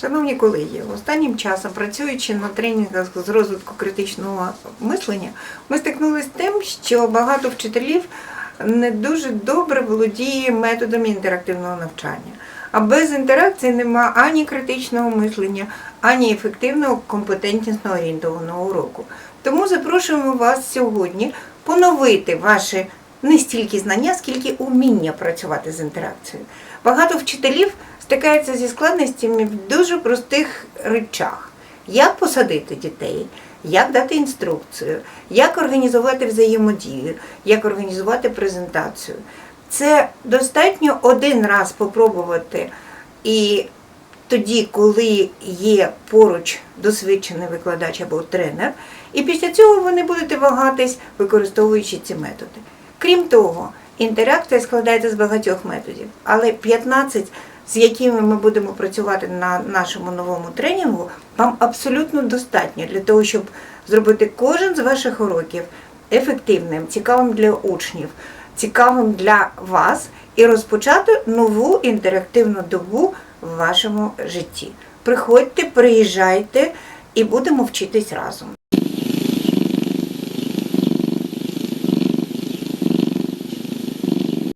Шановні колеги, останнім часом, працюючи на тренінгах з розвитку критичного мислення, ми стикнулися з тим, що багато вчителів не дуже добре володіє методами інтерактивного навчання. А без інтеракції нема ані критичного мислення, ані ефективного компетентнісно орієнтованого уроку. Тому запрошуємо вас сьогодні поновити ваші не стільки знання, скільки уміння працювати з інтеракцією. Багато вчителів стикаються зі складностями в дуже простих речах. Як посадити дітей, як дати інструкцію, як організувати взаємодію, як організувати презентацію. Це достатньо один раз попробувати і тоді, коли є поруч досвідчений викладач або тренер, і після цього ви не будете вагатись, використовуючи ці методи. Крім того, інтеракція складається з багатьох методів, але 15, з якими ми будемо працювати на нашому новому тренінгу, вам абсолютно достатньо для того, щоб зробити кожен з ваших уроків ефективним, цікавим для учнів, цікавим для вас і розпочати нову інтерактивну добу в вашому житті. Приходьте, приїжджайте і будемо вчитись разом.